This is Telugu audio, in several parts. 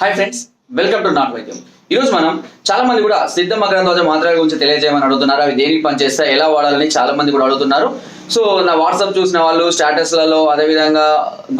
హాయ్ ఫ్రెండ్స్ వెల్కమ్ టు నాట్ వైద్యం ఈరోజు మనం చాలా మంది కూడా సిద్ధ మకరంధ్వజ మాత్రల గురించి తెలియజేయమని అడుగుతున్నారు. అవి దేనికి పనిచేస్తాయి ఎలా వాడాలని చాలా మంది కూడా అడుగుతున్నారు. సో నా వాట్సాప్ చూసిన వాళ్ళు స్టేటస్లలో అదేవిధంగా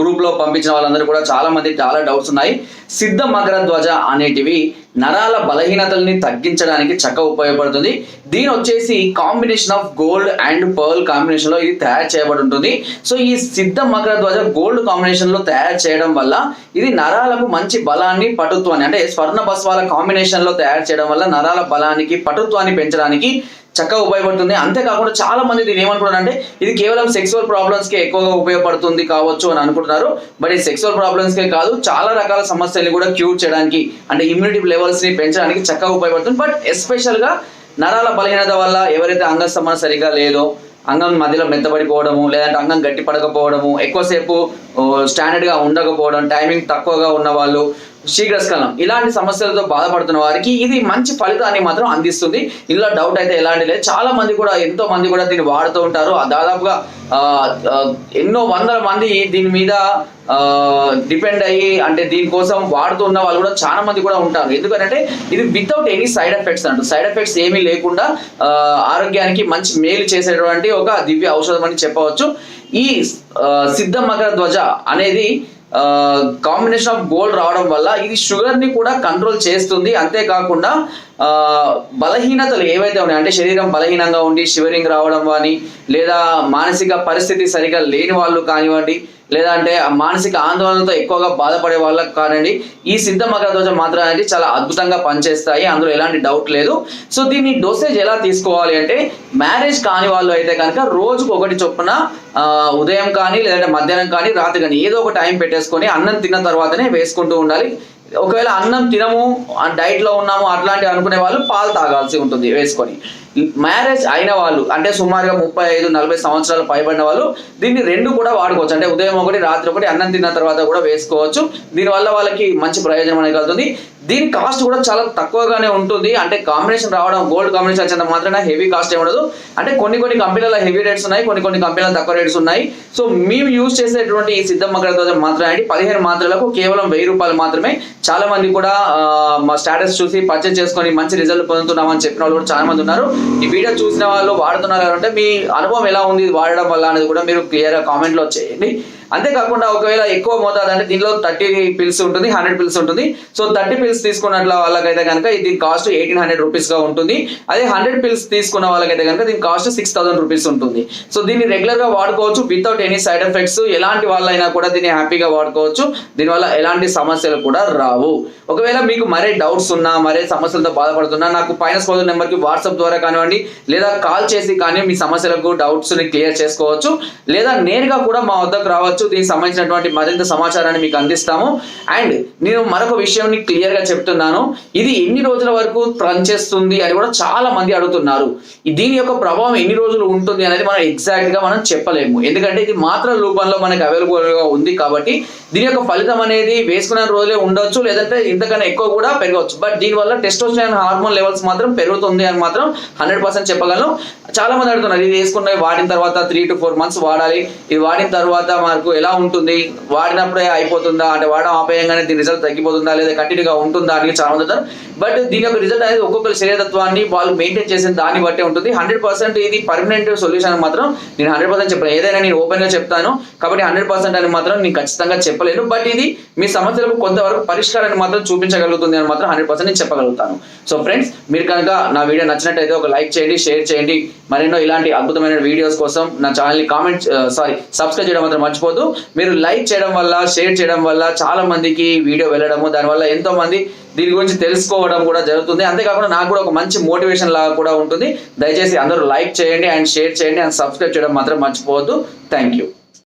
గ్రూప్లో పంపించిన వాళ్ళందరూ కూడా చాలా మంది చాలా డౌట్స్ ఉన్నాయి. సిద్ధ మకరధ్వజ అనేటివి నరాల బలహీనతల్ని తగ్గించడానికి చక్కగా ఉపయోగపడుతుంది. దీని వచ్చేసి combination of gold and pearl కాంబినేషన్లో ఇది తయారు చేయబడి ఉంటుంది. సో ఈ సిద్ధ మకర ధ్వజ గోల్డ్ కాంబినేషన్లో తయారు చేయడం వల్ల ఇది నరాలకు మంచి బలాన్ని పటుత్వాన్ని అంటే స్వర్ణ బస్వాల కాంబినేషన్లో తయారు చేయడం వల్ల నరాల బలానికి పటుత్వాన్ని పెంచడానికి చక్కగా ఉపయోగపడుతుంది. అంతేకాకుండా చాలా మంది దీన్ని ఏమనుకుంటారు అంటే ఇది కేవలం సెక్సువల్ ప్రాబ్లమ్స్కి ఎక్కువగా ఉపయోగపడుతుంది కావచ్చు అని అనుకుంటున్నారు. బట్ ఈ సెక్సువల్ ప్రాబ్లమ్స్ కే కాదు చాలా రకాల సమస్యల్ని కూడా క్యూర్ చేయడానికి అంటే ఇమ్యూనిటీ లెవెల్స్ని పెంచడానికి చక్కగా ఉపయోగపడుతుంది. బట్ ఎస్పెషల్గా నరాల బలహీనత వల్ల ఎవరైతే అంగస్తంభన సరిగా లేదో అంగం మధ్యలో మెత్తబడిపోవడము లేదంటే అంగం గట్టి పడకపోవడము ఎక్కువసేపు స్టాండర్డ్గా ఉండకపోవడం టైమింగ్ తక్కువగా ఉన్న వాళ్ళు శీఘ్రస్ఖలనం. ఇలాంటి సమస్యలతో బాధపడుతున్న వారికి ఇది మంచి ఫలితాన్ని మాత్రం అందిస్తుంది. ఇందులో డౌట్ అయితే ఎలాంటి లేదు. చాలా మంది కూడా ఎంతో మంది కూడా దీన్ని వాడుతూ ఉంటారు. ఆ దాదాపుగా ఎన్నో వందల మంది దీని మీద డిపెండ్ అయ్యి అంటే దీనికోసం వాడుతున్న వాళ్ళు కూడా చాలా మంది కూడా ఉంటారు. ఎందుకంటే ఇది వితౌట్ ఎనీ సైడ్ ఎఫెక్ట్స్ అంటారు సైడ్ ఎఫెక్ట్స్ ఏమీ లేకుండా ఆరోగ్యానికి మంచి మేలు చేసేటువంటి ఒక దివ్య ఔషధం అని చెప్పవచ్చు. ఈ సిద్ధ మకర ధ్వజ అనేది కాంబినేషన్ ఆఫ్ గోల్డ్ రావడం వల్ల ఇది షుగర్ని కూడా కంట్రోల్ చేస్తుంది. అంతేకాకుండా బలహీనతలు ఏవైతే ఉన్నాయో అంటే శరీరం బలహీనంగా ఉండి షివరింగ్ రావడం కానీ లేదా మానసిక పరిస్థితి సరిగా లేని వాళ్ళు కానివ్వండి లేదా అంటే ఆ మానసిక ఆందోళనతో ఎక్కువగా బాధపడే వాళ్ళకి కానివ్వండి ఈ సిద్ధ మకర ధ్వజ మాత్రం అనేది చాలా అద్భుతంగా పనిచేస్తాయి. అందులో ఎలాంటి డౌట్ లేదు. సో దీన్ని డోసేజ్ ఎలా తీసుకోవాలి అంటే మ్యారేజ్ కాని వాళ్ళు అయితే కనుక రోజుకు ఒకటి చొప్పున ఉదయం కానీ లేదంటే మధ్యాహ్నం కానీ రాత్రి కానీ ఏదో ఒక టైం పెట్టేసుకొని అన్నం తిన్న తర్వాతనే వేసుకుంటూ ఉండాలి. ఒకవేళ అన్నం తినము డైట్లో ఉన్నాము అట్లాంటివి అనుకునే వాళ్ళు పాలు తాగాల్సి ఉంటుంది వేసుకొని. మ్యారేజ్ అయిన వాళ్ళు అంటే సుమారుగా ముప్పై ఐదు నలభై సంవత్సరాలు పైబడిన వాళ్ళు దీన్ని రెండు కూడా వాడుకోవచ్చు. అంటే ఉదయం ఒకటి రాత్రి ఒకటి అన్నం తిన్న తర్వాత కూడా వేసుకోవచ్చు. దీనివల్ల వాళ్ళకి మంచి ప్రయోజనం అనేది కలుగుతుంది. దీని కాస్ట్ కూడా చాలా తక్కువగానే ఉంటుంది. అంటే కాంబినేషన్ రావడం గోల్డ్ కాంబినేషన్ వచ్చేంత మాత్రమే హెవీ కాస్ట్ ఏమి ఉండదు. అంటే కొన్ని కొన్ని కంపెనీల హెవీ రేట్స్ ఉన్నాయి కొన్ని కొన్ని కంపెనీల తక్కువ రేట్స్ ఉన్నాయి. సో మేము యూజ్ చేసేటువంటి ఈ సిద్ధ మకర ధ్వజం అండి. పదిహేను మాత్రలకు కేవలం వెయ్యి రూపాయలు మాత్రమే చాలా మంది కూడా మా స్టేటస్ చూసి పర్చేస్ చేసుకొని మంచి రిజల్ట్ పొందుతున్నామని చెప్పిన వాళ్ళు కూడా చాలా మంది ఉన్నారు. ఈ వీడియో చూసిన వాళ్ళు వాడుతున్నారు అంటే మీ అనుభవం ఎలా ఉంది? వాడడం వల్ల అనేది కూడా మీరు క్లియర్గా కామెంట్లో చేయండి. అంతేకాకుండా ఒకవేళ ఎక్కువ మోతాదు అంటే దీనిలో థర్టీ పిల్స్ ఉంటుంది హండ్రెడ్ పిల్స్ ఉంటుంది. సో థర్టీ పిల్స్ తీసుకున్నట్ల వాళ్ళకైతే కనుక దీని కాస్ట్ ఎయిటీన్ హండ్రెడ్ రూపీస్గా ఉంటుంది. అదే హండ్రెడ్ పిల్స్ తీసుకున్న వాళ్ళకైతే కనుక దీని కాస్ట్ సిక్స్ థౌసండ్ రూపీస్ ఉంటుంది. సో దీన్ని రెగ్యులర్గా వాడుకోవచ్చు వితౌట్ ఎనీ సైడ్ ఎఫెక్ట్స్ ఎలాంటి వాళ్ళైనా కూడా దీన్ని హ్యాపీగా వాడుకోవచ్చు. దీనివల్ల ఎలాంటి సమస్యలు కూడా రావు. ఒకవేళ మీకు మరే డౌట్స్ ఉన్నా మరే సమస్యలతో బాధపడుతున్నా నాకు పైన స్కోదర్ నెంబర్కి వాట్సాప్ ద్వారా కానివ్వండి లేదా కాల్ చేసి కానీ మీ సమస్యలకు డౌట్స్ని క్లియర్ చేసుకోవచ్చు. లేదా నేరుగా కూడా మా వద్దకు రావచ్చు. దీనికి సంబంధించినటువంటి మరింత సమాచారాన్ని మీకు అందిస్తాము. అండ్ నేను మరొక విషయం క్లియర్గా చెప్తున్నాను. ఇది ఎన్ని రోజుల వరకు పనిచేస్తుంది అని కూడా చాలా మంది అడుగుతున్నారు దీని యొక్క ప్రభావం ఎన్ని రోజులు ఉంటుంది అనేది మనం ఎగ్జాక్ట్గా మనం చెప్పలేము. ఎందుకంటే ఇది మాత్ర రూపంలో మనకి అవైలబుల్గా ఉంది కాబట్టి దీని యొక్క ఫలితం అనేది వేసుకున్న రోజులే ఉండొచ్చు లేదంటే ఇంతకన్నా ఎక్కువ కూడా పెరగవచ్చు. బట్ దీనివల్ల టెస్టోస్టెరాన్ హార్మోన్ లెవెల్స్ మాత్రం పెరుగుతుంది అని మాత్రం హండ్రెడ్ పర్సెంట్ చెప్పగలను. చాలా మంది అడుగుతున్నారు ఇది వేసుకున్న వాడిన తర్వాత త్రీ టు ఫోర్ మంత్స్ వాడాలి. ఇది వాడిన తర్వాత మనకు ఎలా ఉంటుంది? వాడినప్పుడే అయిపోతుందా? అంటే వాడడం ఆపేయంగానే దీని రిజల్ట్ తగ్గిపోతుందా? లేదా కంటిన్యూగా ఉంటుందా? అని చాలా మంది బట్ దీని యొక్క రిజల్ట్ అనేది ఒక్కొక్కరి శరీరతత్వాన్ని వాళ్ళు మెయింటైన్ చేసిన దాన్ని బట్టే ఉంటుంది. హండ్రెడ్ పర్సెంట్ ఇది పర్మనెంట్ సొల్యూషన్ మాత్రం నేను హండ్రెడ్ పర్సెంట్ చెప్పాను ఏదైనా నేను ఓపెన్గా చెప్తాను. కాబట్టి హండ్రెడ్ పర్సెంట్ అని మాత్రం నేను ఖచ్చితంగా చెప్పలేను. బట్ ఇది మీ సమస్యలకు కొంతవరకు పరిష్కారాన్ని మాత్రం చూపించగలుగుతుంది అని మాత్రం హండ్రెడ్ పర్సెంట్ నేను చెప్పగలుగుతాను. సో ఫ్రెండ్స్ మీరు కనుక నా వీడియో నచ్చినట్టయితే ఒక లైక్ చేయండి షేర్ చేయండి. మరెన్నో ఇలాంటి అద్భుతమైన వీడియోస్ కోసం నా ఛానల్ని కామెంట్ సారీ సబ్స్క్రైబ్ చేయడం మాత్రం మర్చిపోదు మీరు లైక్ చేయడం వల్ల షేర్ చేయడం వల్ల చాలా మందికి వీడియో వెళ్ళడము దానివల్ల ఎంతో మంది దీని గురించి తెలుసుకోవడం కూడా జరుగుతుంది. అంతేకాకుండా నాకు కూడా ఒక మంచి మోటివేషన్ లాగా కూడా ఉంటుంది. దయచేసి అందరూ లైక్ చేయండి అండ్ షేర్ చేయండి అండ్ సబ్స్క్రైబ్ చేయడం మాత్రం మర్చిపోవద్దు. Thank you.